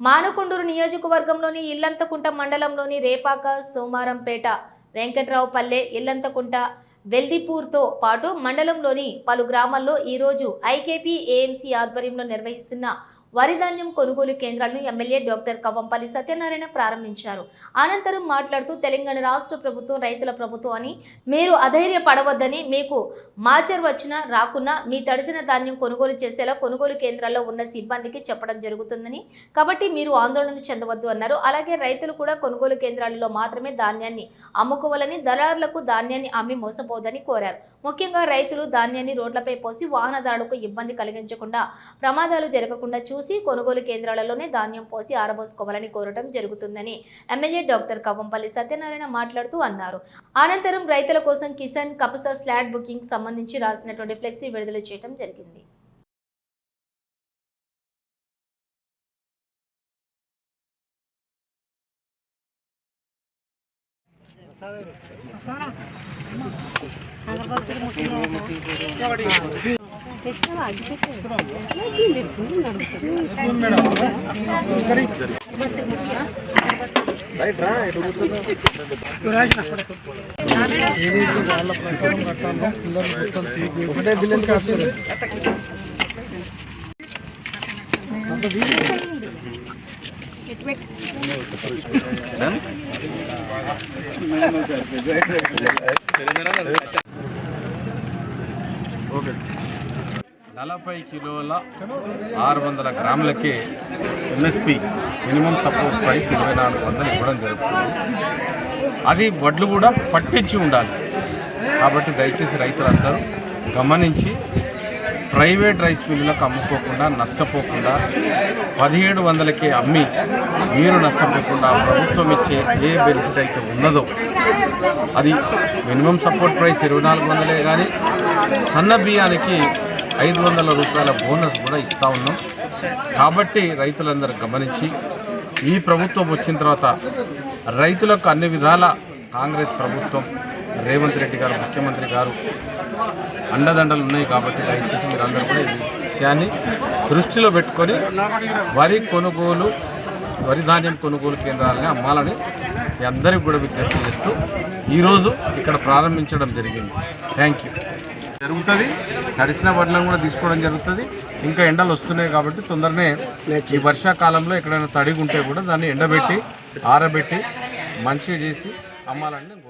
మానకొండూరు నియోజకవర్గంలోని ఇల్లంతకుంట మండలంలోని రేపాక సోమారంపేట వెంకట్రావు పల్లె ఇల్లంతకుంట వెల్దిపూర్తో పాటు మండలంలోని పలు గ్రామాల్లో ఈరోజు ఐకేపీ ఏఎంసీ ఆధ్వర్యంలో నిర్వహిస్తున్న వరి ధాన్యం కొనుగోలు కేంద్రాలను ఎమ్మెల్యే డాక్టర్ కవ్వంపల్లి సత్యనారాయణ ప్రారంభించారు. అనంతరం మాట్లాడుతూ తెలంగాణ రాష్ట్ర ప్రభుత్వం రైతుల ప్రభుత్వం అని మీరు అధైర్య పడవద్దని మీకు మాచర్ వచ్చినా రాకున్నా మీ తడిసిన ధాన్యం కొనుగోలు చేసేలా కొనుగోలు కేంద్రాల్లో ఉన్న సిబ్బందికి చెప్పడం జరుగుతుందని కాబట్టి మీరు ఆందోళన చెందవద్దు అన్నారు. అలాగే రైతులు కూడా కొనుగోలు కేంద్రాలలో మాత్రమే ధాన్యాన్ని అమ్ముకోవాలని దళారులకు ధాన్యాన్ని అమ్మి మోసపోదని కోరారు. ముఖ్యంగా రైతులు ధాన్యాన్ని రోడ్లపై పోసి వాహనదారులకు ఇబ్బంది కలిగించకుండా ప్రమాదాలు జరగకుండా చూసి కొనుగోలు కేంద్రాలలోనే ధాన్యం పోసి ఆరబోసుకోవాలని కోరటం జరుగుతుందని ఎమ్మెల్యే డాక్టర్ కవ్వంపల్లి సత్యనారాయణ మాట్లాడుతూ అన్నారు. అనంతరం రైతుల కోసం కిసాన్ కపస స్లాట్ బుకింగ్ సంబంధించి రాసినటువంటి ఫ్లెక్సీ విడుదల చేయడం జరిగింది. ఏదైతే వాళ్ళ ప్రకారం కట్టాలో పిల్లలు మొత్తం తీసి ఒకటే బిల్లు కట్టలేదు ఓకే నలభై కిలోల ఆరు వందల గ్రాములకే ఎంఎస్పి మినిమం సపోర్ట్ ప్రైస్ ఇరవై నాలుగు వందలు ఇవ్వడం జరుగుతుంది. అది వడ్లు కూడా పట్టించి ఉండాలి. కాబట్టి దయచేసి రైతులందరూ గమనించి ప్రైవేట్ రైస్ మిల్లులకు అమ్ముకోకుండా నష్టపోకుండా పదిహేడు వందలకే అమ్మి మీరు నష్టపోకుండా ప్రభుత్వం ఇచ్చే ఏ బెనిఫిట్ అయితే ఉన్నదో అది మినిమం సపోర్ట్ ప్రైస్ ఇరవై నాలుగు వందలే కానీ సన్న బియ్యానికి ఐదు వందల రూపాయల బోనస్ కూడా ఇస్తూ ఉన్నాం. కాబట్టి రైతులందరూ గమనించి ఈ ప్రభుత్వం వచ్చిన తర్వాత రైతులకు అన్ని విధాల కాంగ్రెస్ ప్రభుత్వం రేవంత్ రెడ్డి గారు ముఖ్యమంత్రి గారు అండదండలు ఉన్నాయి కాబట్టి దయచేసి మీరు అందరూ కూడా ఈ విషయాన్ని దృష్టిలో పెట్టుకొని వరి కొనుగోలు వరి ధాన్యం కొనుగోలు కేంద్రాలని అమ్మాలని మీ అందరికీ కూడా విజ్ఞప్తి చేస్తూ ఈరోజు ఇక్కడ ప్రారంభించడం జరిగింది. థ్యాంక్ యూ జరుగుతుంది. తడిసిన వడ్లను కూడా తీసుకోవడం జరుగుతుంది. ఇంకా ఎండలు వస్తున్నాయి కాబట్టి తొందరనే ఈ వర్షాకాలంలో ఎక్కడైనా తడిగి ఉంటే కూడా దాన్ని ఎండబెట్టి ఆరబెట్టి మంచిగా చేసి అమ్మాలని నేను